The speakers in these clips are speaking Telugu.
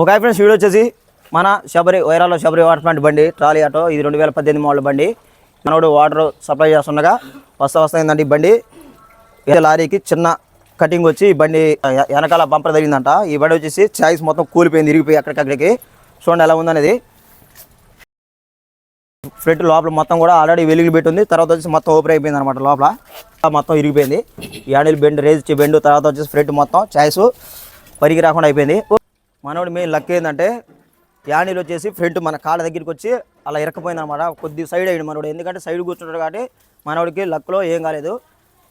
ఒక ఫ్రెండ్స్ వీడియో వచ్చేసి మన శబరి వైరాలో శబరి వాటర్ ప్లాంట్ బండి ట్రాలీ ఆటో ఇది రెండు వేల పద్దెనిమిది మోడల్ బండి. మనోడు వాటర్ సప్లై చేస్తుండగా వస్తా వస్తా ఏంటంటే ఈ బండి. లారీకి చిన్న కటింగ్ వచ్చి ఈ బండి వెనకాల బంపర్ తగిలిందంట. ఈ బండి వచ్చేసి చాయిస్ మొత్తం కూలిపోయింది ఇరిగిపోయి అక్కడికక్కడికి చూడండి ఎలా ఉందనేది. ఫ్రంట్ లోపల మొత్తం కూడా ఆల్రెడీ వెలుగులు పెట్టి ఉంది తర్వాత వచ్చేసి మొత్తం ఓపెన్ అయిపోయింది అనమాట లోపల. మొత్తం ఇరిగిపోయింది. యాడిల్ బెండ్ రేజ్ బెండ్ తర్వాత వచ్చేసి ఫ్రంట్ మొత్తం చాయిస్ పరిగి రాకుండా అయిపోయింది. మనోడి మెయిన్ లక్ ఏంటంటే యానిల్ వచ్చేసి ఫ్రంట్ మన కాళ్ళ దగ్గరికి వచ్చి అలా ఇరకపోయింది అనమాట కొద్ది సైడ్ అయ్యింది మనోడు. ఎందుకంటే సైడ్ కూర్చుంటాడు కాబట్టి మనోడికి లక్లో ఏం కాలేదు.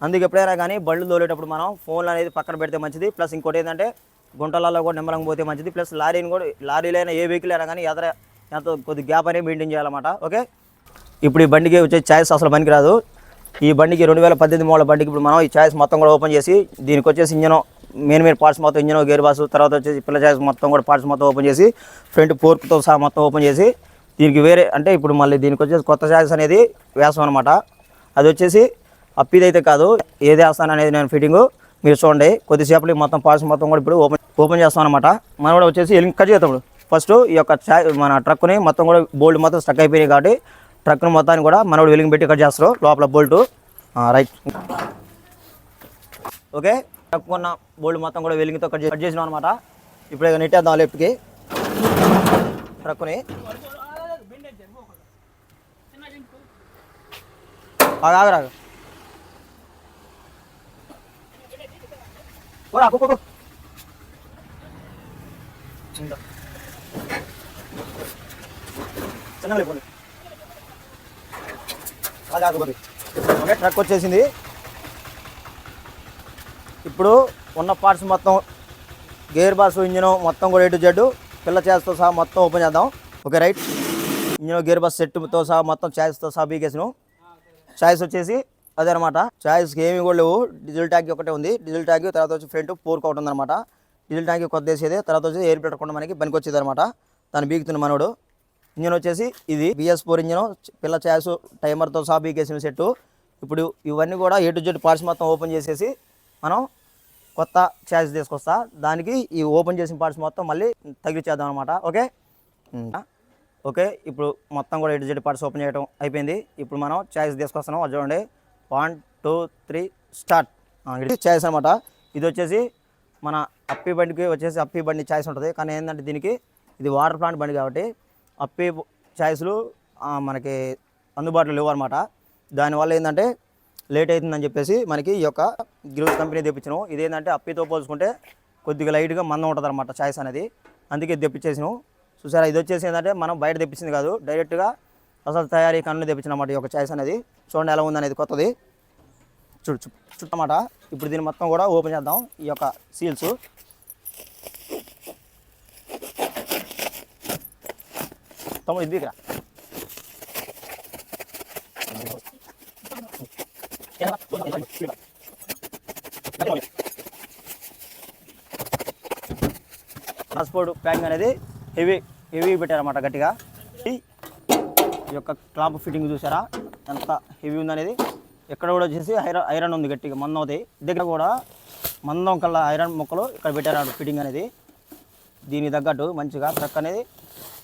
అందుకు ఎప్పుడైనా కానీ బళ్ళు తోలేటప్పుడు మనం ఫోన్లు అనేది పక్కన పెడితే మంచిది. ప్లస్ ఇంకోటి ఏంటంటే గుంటలలో కూడా నిమ్మలంగా పోతే మంచిది. ప్లస్ లారీని కూడా లారీలైనా ఏ వెహికల్ అయినా కానీ ఎదర ఎంత కొద్ది గ్యాప్ అనేది మెయింటైన్ చేయాలన్నమాట. ఓకే ఇప్పుడు ఈ బండికి వచ్చే ఛాయిస్ అసలు పనికిరాదు. ఈ బండికి రెండు వేల పద్దెనిమిది మూల బండికి ఇప్పుడు మనం ఈ ఛాయిస్ మొత్తం కూడా ఓపెన్ చేసి దీనికి వచ్చేసి ఇంజన్. మెయిన్ మెయిన్ పార్ట్స్ మొత్తం ఇంజిన్ గేర్ బాస్ తర్వాత వచ్చేసి పిల్ల ఛాయిస్ మొత్తం కూడా పార్ట్స్ మొత్తం ఓపెన్ చేసి ఫ్రంట్ పోర్క్తో సహా మొత్తం ఓపెన్ చేసి దీనికి వేరే అంటే ఇప్పుడు మళ్ళీ దీనికి వచ్చేసి కొత్త ఛాయిస్ అనేది వేస్తాం అనమాట అది వచ్చేసి అప్పిదైతే కాదు ఏది వేస్తాను అనేది నేను ఫిట్టింగ్ మీరు చూడండి కొద్దిసేపటి మొత్తం పార్ట్స్ మొత్తం కూడా ఇప్పుడు ఓపెన్ ఓపెన్ చేస్తాం అనమాట మనం కూడా వచ్చేసి ఎలింగ్ కట్ చేస్తాం ఫస్ట్ ఈ యొక్క మన ట్రక్ని మొత్తం కూడా బోల్ట్ మొత్తం స్టక్ అయిపోయినాయి కాబట్టి ట్రక్ను మొత్తాన్ని కూడా మనోడు వెలిగి పెట్టి కట్ చేస్తారు లోపల bolt right okay truck bolt మొత్తం కూడా వెలిగితో కట్ కట్ చేసినాం అనమాట ఇప్పుడు నెట్టేద్దాం లెఫ్ట్కి. ట్రక్ని ఆగు, చిన్న. చిన్నగా ట్రక్ వచ్చేసింది. ఇప్పుడు ఉన్న పార్ట్స్ మొత్తం గేర్ బాక్స్ ఇంజిన్ మొత్తం కూడా ఎటు జడ్డు పిల్ల చేస్తో సహా మొత్తం ఓపెన్ చేద్దాం. Okay right engine gear box సెట్తో సహా మొత్తం ఛాయిస్తో సహా బీకేసాను ఛాయిస్ వచ్చేసి అదే అనమాట ఛాయిస్కి ఏమి కూడా లేవు. డీజిల్ ట్యాంక్ ఒకటే ఉంది. డీజిల్ ట్యాంక్ తర్వాత వచ్చి ఫ్రంట్ ఫోర్క్ ఒకటి ఉందన్నమాట డీజిల్ ట్యాంక్ కొత్త వేసేది. తర్వాత వచ్చి ఎయిర్ పెట్టకుండా మనకి పనికి వచ్చేది అనమాట దాన్ని బీగుతున్న మనోడు. ఇంజిన్ వచ్చేసి ఇది బిఎస్ ఫోర్ ఇంజిన్ పిల్ల ఛాయిస్ టైమర్తో సహా బీకేసిన సెట్టు ఇప్పుడు ఇవన్నీ కూడా ఏ టు జెడ్ పార్ట్స్ మొత్తం ఓపెన్ చేసేసి మనం కొత్త ఛాయిస్ తీసుకొస్తా. దానికి ఈ ఓపెన్ చేసిన పార్ట్స్ మొత్తం మళ్ళీ తగిలిచ్చేద్దాం అనమాట ఓకే. ఓకే? ఇప్పుడు మొత్తం కూడా ఎటు జెడ్ పార్ట్స్ ఓపెన్ చేయడం అయిపోయింది. ఇప్పుడు మనం ఛాయిస్ తీసుకొస్తున్నాం. అది చూడండి. వన్ టూ త్రీ స్టార్ట్ ఇది ఛాయిస్ అనమాట ఇది వచ్చేసి మన అప్పి బండికి వచ్చేసి అప్పి బండి ఛాయిస్ ఉంటుంది. కానీ ఏంటంటే దీనికి ఇది వాటర్ ప్లాంట్ బండి కాబట్టి అప్పి ఛాయిస్లు మనకి అందుబాటులో లేవు అనమాట దానివల్ల ఏంటంటే లేట్ అవుతుందని చెప్పేసి మనకి ఈ యొక్క గ్రూస్ కంపెనీ తెప్పించినాం. ఇదేంటంటే అప్పితో పోల్చుకుంటే కొద్దిగా లైట్గా మందం ఉంటుంది అనమాట ఛాయిస్ అనేది. అందుకే తెప్పించేసినాం. చూసారా ఇది వచ్చేసి ఏంటంటే మనం బయట తెప్పించింది కాదు డైరెక్ట్గా అసలు తయారీ కన్ను తెప్పించినమాట ఈ యొక్క ఛాయిస్ అనేది. చూడండి ఎలా ఉందనేది కొత్తది. చూడు చుట్టమాట. ఇప్పుడు దీన్ని మొత్తం కూడా ఓపెన్ చేద్దాం. ఈ యొక్క సీల్స్. తమ్ముడు ఇది ఇక్కడ ట్రాన్స్పోర్ట్ ప్యాకింగ్ అనేది హెవీ హెవీ పెట్టారన్నమాట గట్టిగా. ఈ యొక్క క్లాంప్ ఫిట్టింగ్ చూసారా? ఎంత హెవీ ఉందనేది. ఇక్కడ కూడా వచ్చేసి ఐరన్ ఐరన్ ఉంది గట్టిగా మందం అవుతాయి దగ్గర కూడా మందం కల్లా ఐరన్ ముక్కలు ఇక్కడ పెట్టారు ఫిట్టింగ్ అనేది. దీనికి తగ్గట్టు మంచిగా ట్రక్ అనేది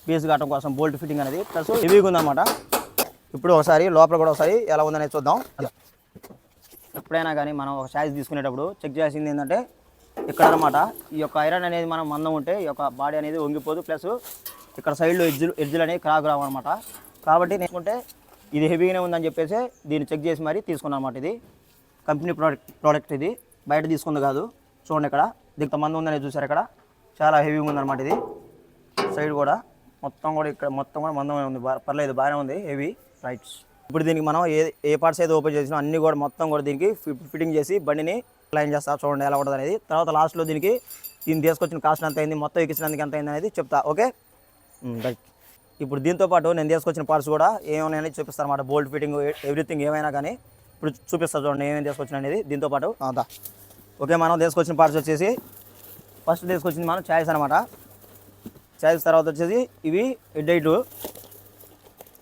బేస్ కావడం కోసం బోల్ట్ ఫిట్టింగ్ అనేది. ప్లస్ హెవీగా ఉందన్నమాట. ఇప్పుడు ఒకసారి లోపల కూడా ఒకసారి ఎలా ఉందనేది చూద్దాం. ఎప్పుడైనా కానీ మనం ఒక సైజ్ తీసుకునేటప్పుడు చెక్ చేయాల్సింది ఏంటంటే ఇక్కడ అనమాట ఈ యొక్క ఐరన్ అనేది మనం మందం ఉంటే ఈ యొక్క బాడీ అనేది వంగిపోదు. ప్లస్ ఇక్కడ సైడ్లో ఎడ్జులు ఎడ్జులు అనేవి క్రాక్ రావు అనమాట కాబట్టి నేర్చుకుంటే ఇది హెవీగానే ఉందని చెప్పేసి దీన్ని చెక్ చేసి మరీ తీసుకున్నాను అనమాట ఇది. కంపెనీ ప్రోడక్ట్ ప్రోడక్ట్ ఇది. బయట తీసుకుంది కాదు. చూడండి ఇక్కడ. దీంతో మంది ఉందనేది చూసారు ఇక్కడ. చాలా హెవీగా ఉందన్నమాట ఇది. సైడ్ కూడా. మొత్తం కూడా ఇక్కడ మొత్తం కూడా మందమే ఉంది. పర్లేదు బాగానే ఉంది. హెవీ రైట్స్ ఇప్పుడు దీనికి మనం ఏ ఏ పార్ట్స్ అయితే ఓపెన్ చేసినా అన్ని కూడా మొత్తం కూడా దీనికి ఫిట్టింగ్ చేసి బండిని లైన్ చేస్తా చూడండి ఎలా ఉంటుంది అనేది. తర్వాత లాస్ట్లో దీనికి దీన్ని తీసుకొచ్చిన కాస్ట్ ఎంత అయింది మొత్తం ఎక్కించినందుకు ఎంత అయింది అనేది చెప్తా ఓకే? రైట్ ఇప్పుడు దీంతో పాటు నేను తీసుకొచ్చిన పార్ట్స్ కూడా ఏమైనా చూపిస్తాను అనమాట బోల్ట్ ఫిట్టింగ్ ఎవ్రీథింగ్ ఏమైనా కానీ ఇప్పుడు చూపిస్తా చూడండి ఏమేమి తీసుకొచ్చిన అనేది దీంతో పాటు. అదా ఓకే మనం తీసుకొచ్చిన పార్ట్స్ వచ్చేసి ఫస్ట్ తీసుకొచ్చింది మనం ఛాయిస్ అనమాట ఛాయిస్ తర్వాత వచ్చేసి ఇవి హెడ్ లైట్లు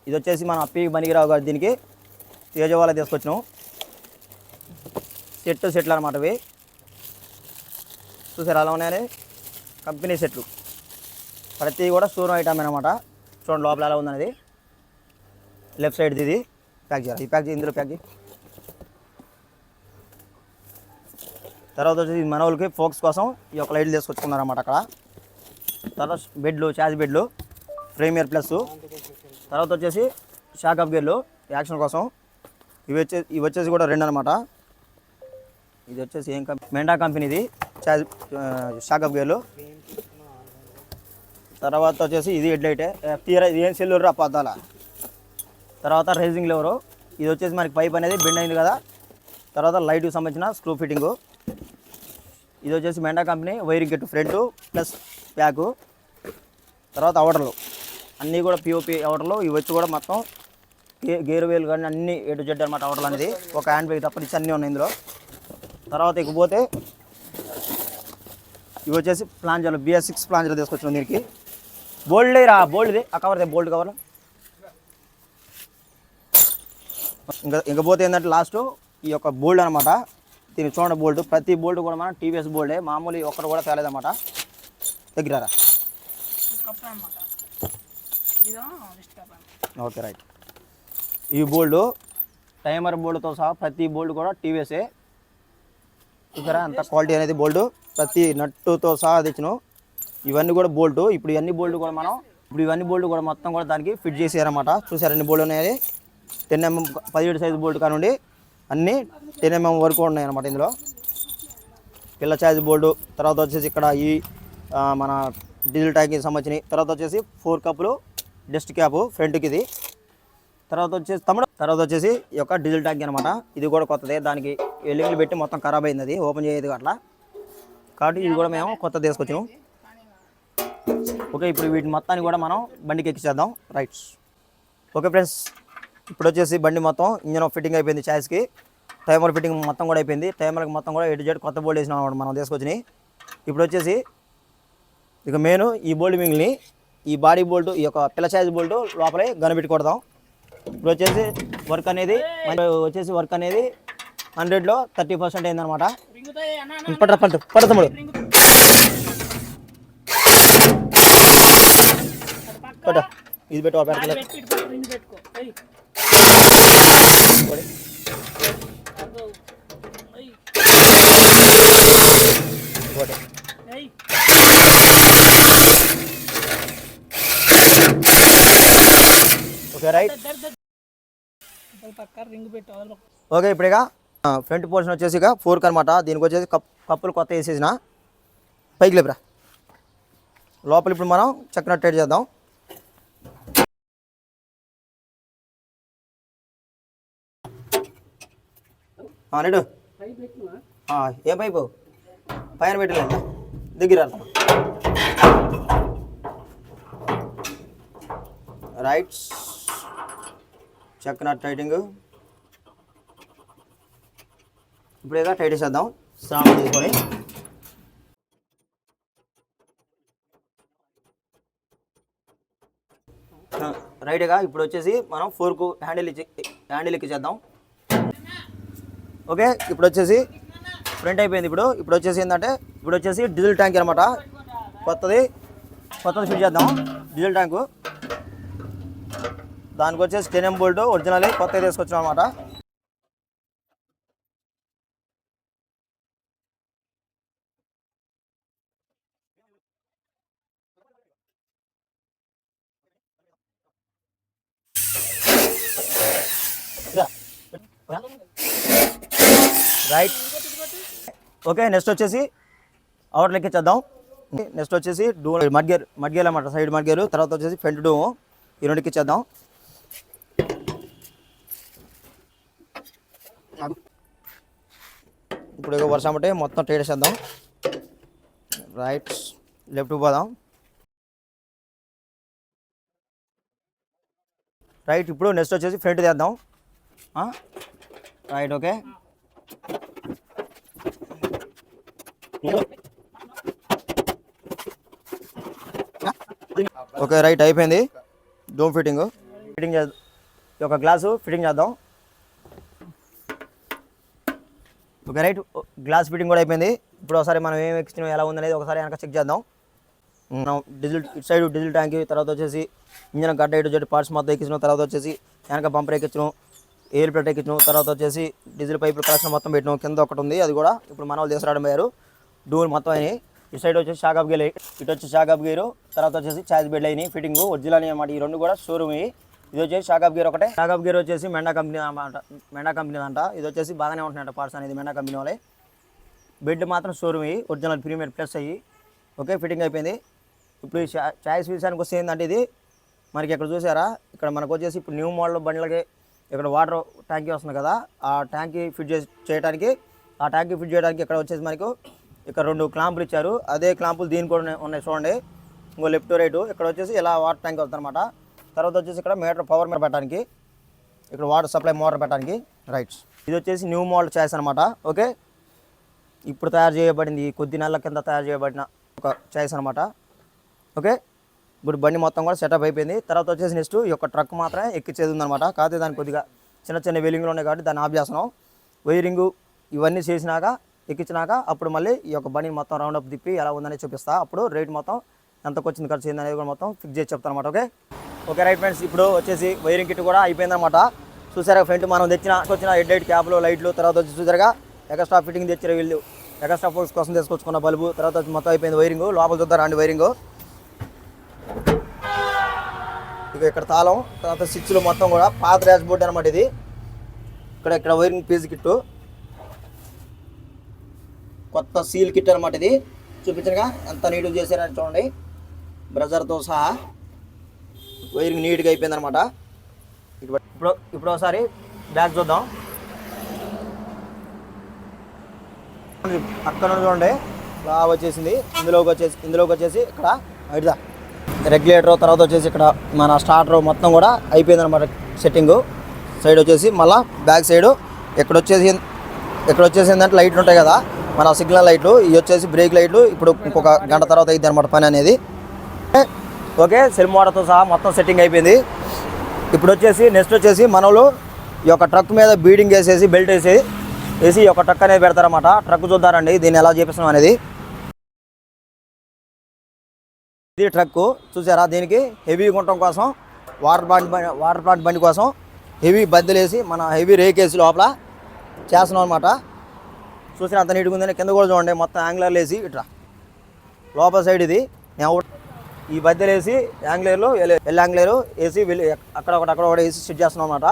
ఇది వచ్చేసి మనం అప్పి బనిగిరావు గారు దీనికి తేజవాల తీసుకొచ్చినాం. సెట్ సెట్లు అనమాట ఇవి చూసారు అలా ఉన్నాయని? కంపెనీ సెట్లు. ప్రతి కూడా స్టోర్ ఐటమ్ అనమాట చూడండి లోపల ఎలా ఉందనేది. లెఫ్ట్ సైడ్ ఇది. ప్యాక్ చేయాలి. ఈ ప్యాక్ చేయి ఇందులో ప్యాక్ చేయి. తర్వాత వచ్చేసి మన వాళ్ళకి ఫోక్స్ కోసం ఈ యొక్క లైట్లు తీసుకొచ్చుకున్నారన్నమాట అక్కడ. తర్వాత బెడ్లు చార్జ్ బెడ్లు. ప్రీమియర్ ప్లస్ తర్వాత వచ్చేసి షాక్ అప్ గేర్లు యాక్షన్ కోసం. ఇవి వచ్చే ఇవి వచ్చేసి కూడా రెండు అనమాట ఇది వచ్చేసి ఏం కంపెనీ మెండా కంపెనీది. షాక్ అప్ గేర్లు తర్వాత వచ్చేసి ఇది హెడ్లైటే. తీరా ఇది ఏం సెల్లూరు రా పద్దాల తర్వాత రైజింగ్ లెవరు. ఇది వచ్చేసి మనకి పైప్ అనేది బెండ్ అయింది కదా. తర్వాత లైట్కి సంబంధించిన స్క్రూ ఫిట్టింగు. ఇది వచ్చేసి Minda company wiring kit front plus back తర్వాత అవటర్లు అన్నీ కూడా పిఓపి అవటర్లు ఇవచ్చి కూడా మొత్తం గే గేర్ వేలు కానీ అన్ని ఎటు జెడ్ అనమాట అవర్లు అనేది. ఒక హ్యాండ్ బ్రేక్ తప్పనిచ్చి అన్నీ ఉన్నాయి ఇందులో. తర్వాత ఇకపోతే ఇవి వచ్చేసి ప్లాంజర్లు బిఎస్ సిక్స్ ప్లాంజర్లు తీసుకొచ్చిన దీనికి. బోల్డ్ రా బోల్డ్ది ఆ కవర్దే బోల్డ్ కవర్ ఇంకా ఇంకపోతే ఏంటంటే లాస్ట్ ఈ యొక్క బోల్డ్ అనమాట దీని చూడండి బోల్డ్ ప్రతి బోల్డ్ కూడా మనం టీవీఎస్ బోల్డే మామూలు ఒక్కరు కూడా తేలేదన్నమాట. దగ్గర కప్ అనమాట ఇదో రిస్ట్ కప్ ఓకే రైట్. ఈ బోల్డ్ టైమర్ బోల్డ్తో సహా ప్రతి బోల్డ్ కూడా టీవీఎస్ఏ. చూసారా అంత క్వాలిటీ అనేది బోల్డ్. ప్రతి నట్టుతో సహా తెచ్చిన. ఇవన్నీ కూడా బోల్ట్ ఇప్పుడు ఇవన్నీ బోల్డ్ కూడా మనం ఇప్పుడు ఇవన్నీ బోల్డ్ కూడా మొత్తం కూడా దానికి ఫిట్ చేసారన్నమాట చూసారు ఎన్ని బోల్డ్ ఉన్నాయి టెన్ ఎంఎం పదిహేడు సైజు బోల్ట్ కానివ్వండి అన్నీ టెన్ ఎంఎం వరకు ఉన్నాయి అన్నమాట ఇందులో. పిల్ల ఛార్జ్ బోర్డు తర్వాత వచ్చేసి ఇక్కడ ఈ మన డీజిల్ ట్యాంక్కి సంబంధించినవి. తర్వాత వచ్చేసి ఫోర్ కప్పులు డస్ట్ క్యాప్ ఫ్రంట్కి ఇది తర్వాత వచ్చేసి తమ్ముడు తర్వాత వచ్చేసి ఈ యొక్క డీజిల్ ట్యాంక్ అనమాట ఇది కూడా కొత్తదే దానికి ఎల్లింగ్లు పెట్టి మొత్తం ఖరాబ్ అయింది అది ఓపెన్ చేయదు అట్లా. కాబట్టి ఇది కూడా మేము కొత్త తీసుకొచ్చాము ఓకే ఇప్పుడు వీటిని మొత్తాన్ని కూడా మనం బండికి ఎక్కిచేద్దాం రైట్స్ ఓకే ఫ్రెండ్స్ ఇప్పుడు వచ్చేసి బండి మొత్తం ఇంజన్ ఫిట్టింగ్ అయిపోయింది ఛాయిస్కి. టైమర్ ఫిట్టింగ్ మొత్తం కూడా అయిపోయింది. టైమర్కి మొత్తం కూడా ఎటు జెడ్ కొత్త బోల్డ్ వేసినాం అనమాట మనం తీసుకొచ్చినాయి ఇప్పుడు వచ్చేసి ఇక మెయిన్ ఈ బోల్డ్ మింగిల్ని ఈ బాడీ బోల్ట్ ఈ యొక్క పిల్ల సైజ్ బోల్ట్ లోపలే గనబెట్టి కొడదాం ఇప్పుడు వచ్చేసి వర్క్ అనేది వచ్చేసి వర్క్ అనేది హండ్రెడ్లో థర్టీ పర్సెంట్ అయిందనమాట అన్న అన్న పట్ట తమ్ముడు. పట్ట ఇది పెట్టుకో అదో. ఏయ్ ఇంకోటి ఏయ్ ఓకే రైట్. ఓకే ఇప్పుడు ఇక ఫ్రంట్ పోర్షన్ వచ్చేసి ఇక ఫోర్క్ అనమాట దీనికి వచ్చేసి కప్ కప్పులు కొత్త వేసేసిన. పైకి లేపురా. లోపల ఇప్పుడు మనం చక్కన టైట్ చేద్దాం. నెడు ఏ పైపు పైన పెట్టలేదు దగ్గర రా. చెక్ చక్కన టైటింగ్ ఇప్పుడు ఏదో టైట్ చేద్దాం స్నానం తీసుకొని. రైట్గా ఇప్పుడు వచ్చేసి మనం ఫోర్కు హ్యాండిల్ ఇచ్చి హ్యాండిల్ ఎక్కించేద్దాం ఓకే ఇప్పుడు వచ్చేసి ఫ్రంట్ అయిపోయింది ఇప్పుడు. ఇప్పుడు వచ్చేసి ఏంటంటే ఇప్పుడు వచ్చేసి డీజిల్ ట్యాంక్ అనమాట. కొత్తది. కొత్తది ఫిట్ చేద్దాం. డీజిల్ ట్యాంకు దానికి వచ్చేసి టెన్ బోల్ట్ ఒరిజినల్ కొత్తది తీసుకొచ్చాం అనమాట రైట్ ఓకే నెక్స్ట్ వచ్చేసి అవర్ లెక్కించేద్దాం నెక్స్ట్ వచ్చేసి డూ మడ్గేర్ మడ్గేర్ అన్నమాట సైడ్ మడ్గేరు తర్వాత వచ్చేసి ఫ్రంట్ డూము ఈ రెండుకి ఇచ్చేద్దాం. ఇప్పుడు ఇక వర్షం అంటే మొత్తం టైట్ చేద్దాం రైట్ లెఫ్ట్ పోదాం. రైట్ ఇప్పుడు నెక్స్ట్ వచ్చేసి ఫ్రంట్ చేద్దాం రైట్ ఓకే. ఓకే రైట్ అయిపోయింది. డోమ్ ఫిట్టింగ్ ఫిట్టింగ్ చేద్దాం. ఒక గ్లాసు ఫిట్టింగ్ చేద్దాం. Okay right. గ్లాస్ ఫిట్టింగ్ కూడా అయిపోయింది. ఇప్పుడు ఒకసారి మనం ఏం ఎక్కించినాం ఎలా ఉందనేది ఒకసారి వెనక చెక్ చేద్దాం. మనం డీజిల్ ఇటు సైడ్ డీజిల్ ట్యాంక్ తర్వాత వచ్చేసి ఇంజన్ గడ్డ ఇటు చెట్టు పార్ట్స్ మొత్తం ఎక్కించడం తర్వాత వచ్చేసి వెనక బంపర్ ఎక్కించడం ఎయిర్ ప్లేట్ ఎక్కించడం తర్వాత వచ్చేసి డీజిల్ పైపులు కలెక్షన్ మొత్తం పెట్టడం కింద ఒకటి ఉంది. అది కూడా ఇప్పుడు మన వాళ్ళు తీసుకురావడం పోయారు. డోర్ మొత్తం అయినాయి. ఇటు సైడ్ వచ్చేసి షాకప్ గేర్ ఇటు వచ్చి షాకప్ గేరు. తర్వాత వచ్చేసి ఛార్జ్ బెడ్ అయినాయి ఫిట్టింగ్ ఒరిజినల్ అన్నమాట. ఈ రెండు కూడా షోరూమ్ ఇది వచ్చేసి షాకప్ గేర్ ఒకటే. షాకప్ గేర్ వచ్చేసి మెండా కంపెనీ అన్నమాట. మెండా కంపెనీ అంట. ఇది వచ్చేసి బాగానే ఉంటున్నాయంట పార్ట్స్ అనేది మెండా కంపెనీ వాళ్ళే. బెడ్ మాత్రం షోరూమ్ అయ్యి ఒరిజినల్ ప్రీమియర్ ప్లస్ అయ్యి. ఓకే ఫిట్టింగ్ అయిపోయింది. ఇప్పుడు ఈ చాయిస్ విషయానికి వస్తే ఏంటంటే ఇది. మనకి ఇక్కడ చూసారా? ఇక్కడ మనకు వచ్చేసి ఇప్పుడు న్యూ మోడల్ బండ్లకి ఇక్కడ వాటర్ ట్యాంకీ వస్తుంది కదా. ఆ ట్యాంకీ ఫిట్ చేసి చేయడానికి ఆ ట్యాంకీ ఫిట్ చేయడానికి ఇక్కడ వచ్చేసి మనకు ఇక్కడ రెండు క్లాంపులు ఇచ్చారు. అదే క్లాంపులు దీని కూడా ఉన్నాయి- ఉన్నాయి చూడండి. ఇంకో లెఫ్ట్ రైట్ ఇక్కడ వచ్చేసి ఇలా వాటర్ ట్యాంక్ వస్తుంది అనమాట తర్వాత వచ్చేసి ఇక్కడ మీటర్ పవర్ మీటర్ పెట్టడానికి ఇక్కడ వాటర్ సప్లై మోటార్ పెట్టడానికి. రైట్స్ ఇది వచ్చేసి న్యూ మోడల్ చాయిస్ అనమాట ఓకే? ఇప్పుడు తయారు చేయబడింది ఈ కొద్ది నెలల కింద తయారు చేయబడిన ఒక చాయిస్ అనమాట ఓకే? ఇప్పుడు బండి మొత్తం కూడా సెటప్ అయిపోయింది. తర్వాత వచ్చేసి నెక్స్ట్ ఈ యొక్క ట్రక్ మాత్రమే ఎక్కించేది ఉందన్నమాట. కాకపోతే దాని కొద్దిగా చిన్న చిన్న వెలింగ్లు ఉన్నాయి కాబట్టి దాన్ని ఆఫ్ చేస్తున్నాం వైరింగు ఇవన్నీ చేసినాక ఎక్కించినాక అప్పుడు మళ్ళీ ఈ యొక్క బండిని మొత్తం రౌండ్ అప్ తిప్పి ఎలా ఉందని చూపిస్తా. అప్పుడు రేట్ మొత్తం ఎంతకు వచ్చింది ఖర్చు అయింది అనేది కూడా మొత్తం ఫిక్స్ చేసి చెప్తాను అనమాట ఓకే? ఓకే రైట్ ఫ్రెండ్స్ ఇప్పుడు వచ్చేసి వైరింగ్ కిట్ కూడా అయిపోయిందన్నమాట. చూసారా ఫ్రెండ్ మనం తెచ్చిన వచ్చిన హెడ్ లైట్ క్యాప్లు లైట్లు తర్వాత వచ్చి చూసారుగా ఎక్స్ట్రా ఫిట్టింగ్ తెచ్చారు వీళ్ళు. ఎక్స్ట్రా ఫోర్స్ కోసం తీసుకొచ్చుకున్న బల్బు తర్వాత వచ్చి మొత్తం అయిపోయింది వైరింగ్ లోపల చూద్దారా అండి వైరింగ్ ఇక ఇక్కడ తాళం తర్వాత స్విచ్లు మొత్తం కూడా పాత డాష్ బోర్డ్ అనమాట ఇది. ఇక్కడ ఇక్కడ వైరింగ్ పీస్ కిట్టు. కొత్త సీల్ కిట్ అనమాట ఇది. చూపించగా ఎంత నీట్గా చేశారని చూడండి. బ్రజర్తో సహా. వైరింగ్ నీట్గా అయిపోయింది అనమాట ఇప్పుడు ఇప్పుడు ఒకసారి బ్యాగ్ చూద్దాం. అక్కడ చూడండి. ఇలా వచ్చేసింది. ఇందులోకి వచ్చేసి ఇందులోకి వచ్చేసి ఇక్కడ అడిదా రెగ్యులేటర్ తర్వాత వచ్చేసి ఇక్కడ మన స్టార్టర్ మొత్తం కూడా అయిపోయింది అనమాట సెట్టింగ్. సైడ్ వచ్చేసి మళ్ళీ బ్యాక్ సైడ్. ఎక్కడ వచ్చేసి ఇక్కడ వచ్చేసి ఏంటంటే లైట్లు ఉంటాయి కదా మన సిగ్నల్ లైట్లు ఇవి వచ్చేసి బ్రేక్ లైట్లు. ఇప్పుడు ఇంకొక గంట తర్వాత అయింది అనమాట పని అనేది. ఓకే సెల్ మోడర్తో సహా మొత్తం సెట్టింగ్ అయిపోయింది. ఇప్పుడు వచ్చేసి నెక్స్ట్ వచ్చేసి మనలో ఈ యొక్క ట్రక్ మీద బీడింగ్ వేసేసి బెల్ట్ వేసి వేసి ఈ యొక్క ట్రక్ అనేది పెడతారన్నమాట. ట్రక్ చూద్దారండి దీన్ని ఎలా చేపిస్తున్నాం అనేది. ఇది ట్రక్ చూసారా? దీనికి హెవీ గుంటం కోసం వాటర్ ప్లాంట్ బండి వాటర్ ప్లాంట్ బండి కోసం హెవీ బద్దలేసి మన హెవీ రేకేసి లోపల చేస్తున్నాం అనమాట చూసిన అంత నీట్గా ఉందని కింద కూడా చూడండి మొత్తం యాంగులర్లు వేసి ఇట్లా లోపల సైడ్ ఇది. నేను ఈ బద్దెలు వేసి యాంగ్లేర్లో ఎల్ యాంగ్లేరు వేసి వెళ్ళి అక్కడ ఒకటి అక్కడ ఒకటి వేసి సెట్ చేస్తున్నాం అనమాట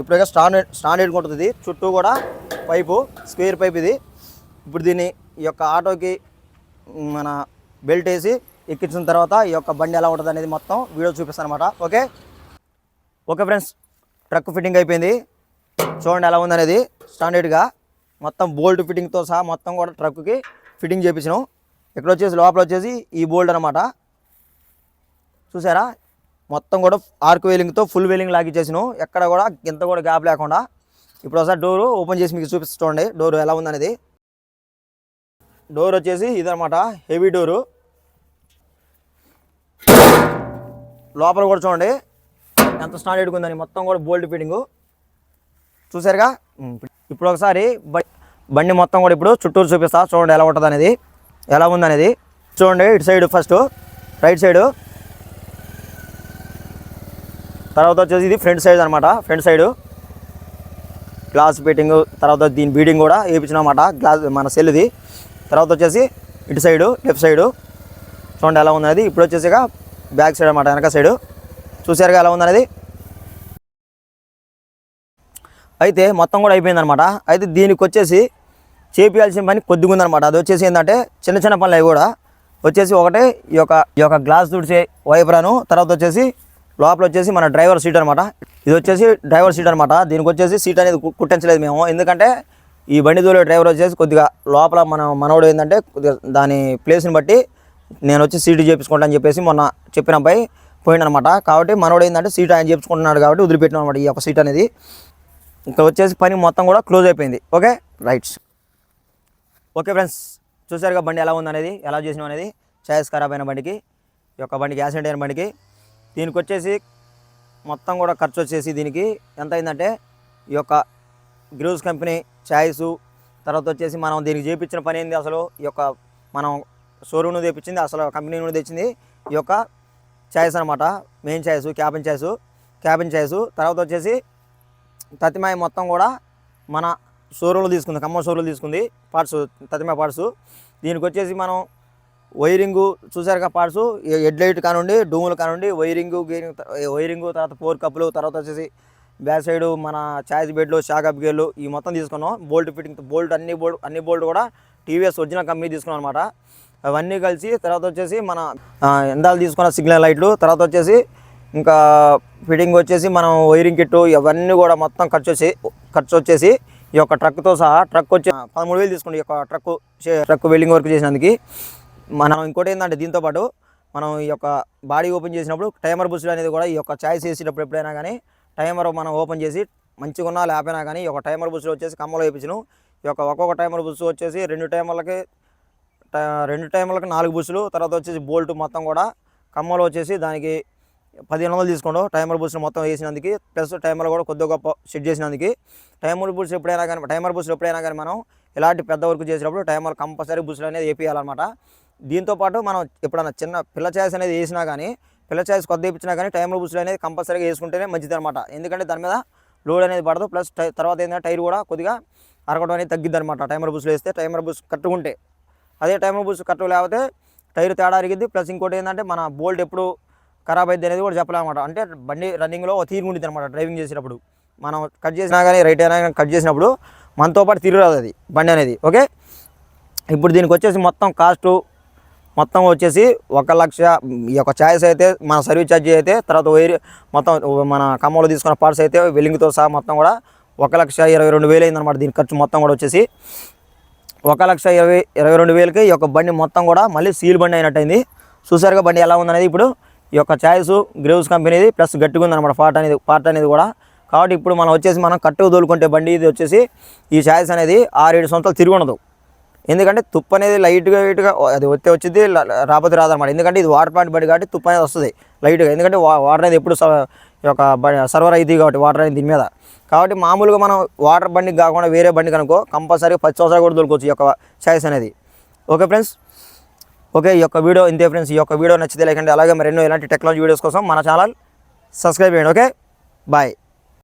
ఇప్పుడైతే స్టాండర్డ్ స్టాండర్డ్ ఉంటుంది చుట్టూ కూడా పైపు స్క్వేర్ పైప్ ఇది. ఇప్పుడు దీన్ని ఈ యొక్క ఆటోకి మన బెల్ట్ వేసి ఎక్కించిన తర్వాత ఈ యొక్క బండి ఎలా ఉంటుంది అనేది మొత్తం వీడియో చూపిస్తాను అనమాట okay? Okay friends truck fitting అయిపోయింది. చూడండి ఎలా ఉందనేది. స్టాండర్డ్గా మొత్తం బోల్ట్ ఫిట్టింగ్తో సహా మొత్తం కూడా ట్రక్కి ఫిట్టింగ్ చేయించినాం ఇక్కడ వచ్చేసి లోపల వచ్చేసి ఈ బోల్ట్ అనమాట చూసారా? మొత్తం కూడా ఆర్క్ వెయిలింగ్తో ఫుల్ వేలింగ్ లాగి చేసినాం. ఎక్కడ కూడా ఇంత కూడా గ్యాప్ లేకుండా. ఇప్పుడు ఒకసారి డోరు ఓపెన్ చేసి మీకు చూపిస్తుండే డోరు ఎలా ఉందనేది. డోర్ వచ్చేసి ఇదనమాట హెవీ డోరు లోపల కూడా చూడండి. ఎంత స్టాండర్డ్గా ఉందని మొత్తం కూడా బోల్డ్ ఫిట్టింగు చూసారుగా? ఇప్పుడు ఒకసారి బండి మొత్తం కూడా ఇప్పుడు చుట్టూరు చూపిస్తా చూడండి ఎలా ఉంటుంది అనేది ఎలా ఉందనేది. చూడండి ఇటు సైడ్ ఫస్ట్ రైట్ సైడు తర్వాత వచ్చేసి ఇది ఫ్రంట్ సైడ్ అనమాట ఫ్రంట్ సైడ్ గ్లాస్ ఫిట్టింగ్ తర్వాత దీని బీడింగ్ కూడా వేయించినమాట గ్లాస్ మన సెల్ది తర్వాత వచ్చేసి ఇటు సైడు లెఫ్ట్ సైడు. చూడండి ఎలా ఉన్నది ఇప్పుడు వచ్చేసి బ్యాక్ సైడ్ అనమాట వెనక సైడు. చూసారుగా ఎలా ఉందనేది? అయితే మొత్తం కూడా అయిపోయిందనమాట అయితే దీనికి వచ్చేసి చేపియాల్సిన పని కొద్దిగా ఉందనమాట అది వచ్చేసి ఏంటంటే చిన్న చిన్న పనులు అవి కూడా వచ్చేసి ఒకటే ఈ యొక్క ఈ యొక్క గ్లాస్ తుడిచే వైపరాను తర్వాత వచ్చేసి లోపల వచ్చేసి మన డ్రైవర్ సీట్ అనమాట ఇది వచ్చేసి డ్రైవర్ సీట్ అనమాట దీనికి వచ్చేసి సీట్ అనేది కుట్టించలేదు మేము. ఎందుకంటే ఈ బండి దూరే డ్రైవర్ వచ్చేసి కొద్దిగా లోపల మన మనవడు ఏంటంటే కొద్దిగా దాని ప్లేస్ని బట్టి నేను వచ్చి సీటు చేపించుకుంటా అని చెప్పేసి మొన్న చెప్పిన అబ్బాయి పోయిందనమాట కాబట్టి మనోడు ఏంటంటే సీట్ ఆయన చేపించుకుంటున్నాడు కాబట్టి వదిలిపెట్టినాం అనమాట ఈ యొక్క సీట్ అనేది. ఇంకా వచ్చేసి పని మొత్తం కూడా క్లోజ్ అయిపోయింది. ఓకే? Rights okay friends. చూసారుగా బండి ఎలా ఉందనేది? ఎలా చేసినాం అనేది ఛాయస్ ఖరాబ్ అయిన బండికి ఈ యొక్క బండికి యాక్సిడెంట్ అయిన బండికి దీనికి వచ్చేసి మొత్తం కూడా ఖర్చు వచ్చేసి దీనికి ఎంత అయిందంటే ఈ యొక్క గ్రూస్ కంపెనీ ఛాయిస్ తర్వాత వచ్చేసి మనం దీనికి చేయించిన పని ఏంది అసలు? ఈ యొక్క మనం షోరూమ్ నుండి తెప్పించింది అసలు కంపెనీ నుండి తెచ్చింది ఈ యొక్క ఛాయిస్ అనమాట main chassis cabin chassis cabin chassis. తర్వాత వచ్చేసి తతిమాయి మొత్తం కూడా మన షోరూమ్లో తీసుకుంది ఖమ్మం షోరూంలో తీసుకుంది పార్ట్స్ తతిమాయి పార్ట్స్. దీనికి వచ్చేసి మనం వైరింగ్ చూసారుగా పార్ట్స్ హెడ్ లైట్ కానివ్వండి డూములు కానివ్వండి వైరింగ్ గీరింగ్ వైరింగ్ తర్వాత ఫోర్ కప్పులు తర్వాత వచ్చేసి బ్యాక్ సైడ్ మన ఛాయిస్ బెడ్లు షాకప్ గేర్లు ఈ మొత్తం తీసుకున్నాం. బోల్ట్ ఫిట్టింగ్ బోల్ట్ అన్ని బోల్ట్ అన్ని బోల్ట్ కూడా టీవీఎస్ ఒరిజినల్ కంపెనీ తీసుకున్నాం అనమాట అవన్నీ కలిసి తర్వాత వచ్చేసి మన ఎందాలు తీసుకున్న సిగ్నల్ లైట్లు తర్వాత వచ్చేసి ఇంకా ఫిట్టింగ్ వచ్చేసి మనం వైరింగ్ కిట్ ఇవన్నీ కూడా మొత్తం ఖర్చు వచ్చి ఖర్చు వచ్చేసి ఈ యొక్క ట్రక్తో సహా ట్రక్ వచ్చి పదమూడు వేలు తీసుకోండి ఈ యొక్క ట్రక్ ట్రక్ వెల్డింగ్ వర్క్ చేసినందుకు. మనం ఇంకోటి ఏంటంటే దీంతో పాటు మనం ఈ యొక్క బాడీ ఓపెన్ చేసినప్పుడు టైమర్ బుస్సులు అనేది కూడా ఈ యొక్క ఛాయిస్ వేసేటప్పుడు ఎప్పుడైనా కానీ టైమర్ మనం ఓపెన్ చేసి మంచిగా ఉన్నా లేకపోయినా కానీ ఈ యొక్క టైమర్ బుస్సులు వచ్చేసి కమ్మలో వేయించను. ఈ యొక్క ఒక్కొక్క టైమర్ బుష్ వచ్చేసి రెండు టైమర్లకి రెండు టైంలకు నాలుగు బుస్సులు తర్వాత వచ్చేసి బోల్ట్ మొత్తం కూడా కమ్మలో వచ్చేసి దానికి పదిహేను వందలు తీసుకోండు. టైమర్ బుస్సులు మొత్తం వేసినందుకు ప్లస్ టైమర్ కూడా కొద్దిగా గొప్ప సెట్ చేసినందుకు. టైమర్ బుస్ ఎప్పుడైనా కానీ టైమర్ బుస్సులు ఎప్పుడైనా కానీ మనం ఇలాంటి పెద్ద వర్క్ చేసినప్పుడు టైమర్ కంపల్సరీ బుస్సులు అనేది వేపియాలన్నమాట. దీంతో పాటు మనం ఎప్పుడన్నా చిన్న పిల్ల ఛాయిస్ అనేది వేసినా కానీ పిల్ల ఛాయిస్ కొద్ది వేయించినా కానీ టైమర్ బుస్సులు అనేది కంపల్సరీగా వేసుకుంటేనే మంచిది అనమాట ఎందుకంటే దాని మీద లోడ్ అనేది పడదు. ప్లస్ టై- తర్వాత ఏంటంటే టైర్ కూడా కొద్దిగా అరగడం అనేది తగ్గిద్ది అనమాట టైమర్ బుస్సులు వేస్తే టైమర్ బుస్ కట్టుకుంటే. అదే టైమర్ బుస్ కట్టు లేకపోతే టైర్ తేడా అరిగిద్ది. ప్లస్ ఇంకోటి ఏంటంటే మన బోల్ట్ ఎప్పుడు ఖరాబ్ అయింది అనేది కూడా చెప్పలేమన్నమాట. అంటే బండి రన్నింగ్లో తీరు ఉంటుంది అనమాట డ్రైవింగ్ చేసినప్పుడు మనం కట్ చేసినా కానీ రైట్ అయినా కానీ కట్ చేసినప్పుడు మనతో పాటు తిరగదు అది బండి అనేది. ఓకే? ఇప్పుడు దీనికి వచ్చేసి మొత్తం కాస్టు మొత్తం వచ్చేసి ఒక లక్ష ఈ యొక్క ఛాయిస్ అయితే మన సర్వీస్ ఛార్జీ అయితే తర్వాత వైర్ మొత్తం మన ఖమ్మంలో తీసుకున్న పార్ట్స్ అయితే వెల్లింగ్తో సహా మొత్తం కూడా ఒక లక్ష ఇరవై రెండు వేలు అయిందనమాట దీని ఖర్చు మొత్తం కూడా వచ్చేసి ఒక లక్ష ఇరవై ఇరవై రెండు వేలకి ఈ యొక్క బండి మొత్తం కూడా మళ్ళీ సీల్ బండి అయినట్టయింది. చూసారుగా బండి ఎలా ఉందనేది ఇప్పుడు ఈ యొక్క ఛాయిస్ గ్రేవ్స్ కంపెనీది ప్లస్ గట్టిగా ఉందన్నమాట పార్ట్ అనేది పార్ట్ అనేది కూడా. కాబట్టి ఇప్పుడు మనం వచ్చేసి మనం కట్టుకు తోలుకుంటే బండి ఇది వచ్చేసి ఈ ఛాయిస్ అనేది ఆరేడు సంవత్సరాలు తిరిగి ఉండదు. ఎందుకంటే తుప్పు అనేది లైట్గా వెయిట్గా అది వచ్చే వచ్చింది రాకపోతే రాదనమాట ఎందుకంటే ఇది వాటర్ ప్లాంట్ బండి కాబట్టి తుప్పు అనేది వస్తుంది లైట్గా. ఎందుకంటే వా- వాటర్ అనేది ఎప్పుడు స- యొక్క సర్వర్ అయితే కాబట్టి వాటర్ అనేది దీని మీద. కాబట్టి మామూలుగా మనం వాటర్ బండికి కాకుండా వేరే బండికి అనుకో కంపల్సరీ పది సంవత్సరాలు కూడా దొరకవచ్చు ఈ యొక్క ఛాయిస్ అనేది. Okay friends? ఓకే ఈ యొక్క వీడియో ఇంతే ఫ్రెండ్స్. ఈ యొక్క వీడియో నచ్చితే లేకండి అలాగే మరెన్నో ఇలాంటి టెక్నాలజీ వీడియోస్ కోసం మన ఛానల్ సబ్స్క్రైబ్ చేయండి. ఓకే? బాయ్.